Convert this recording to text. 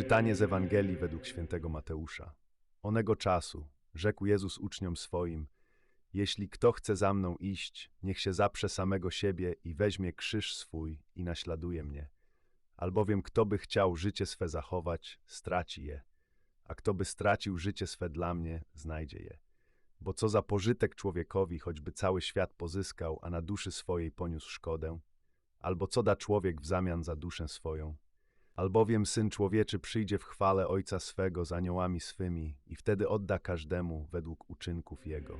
Czytanie z Ewangelii według świętego Mateusza. Onego czasu rzekł Jezus uczniom swoim: Jeśli kto chce za mną iść, niech się zaprze samego siebie i weźmie krzyż swój i naśladuje mnie. Albowiem kto by chciał życie swe zachować, straci je, a kto by stracił życie swe dla mnie, znajdzie je. Bo co za pożytek człowiekowi, choćby cały świat pozyskał, a na duszy swojej poniósł szkodę? Albo co da człowiek w zamian za duszę swoją? Albowiem Syn Człowieczy przyjdzie w chwale Ojca swego z aniołami swymi i wtedy odda każdemu według uczynków Jego.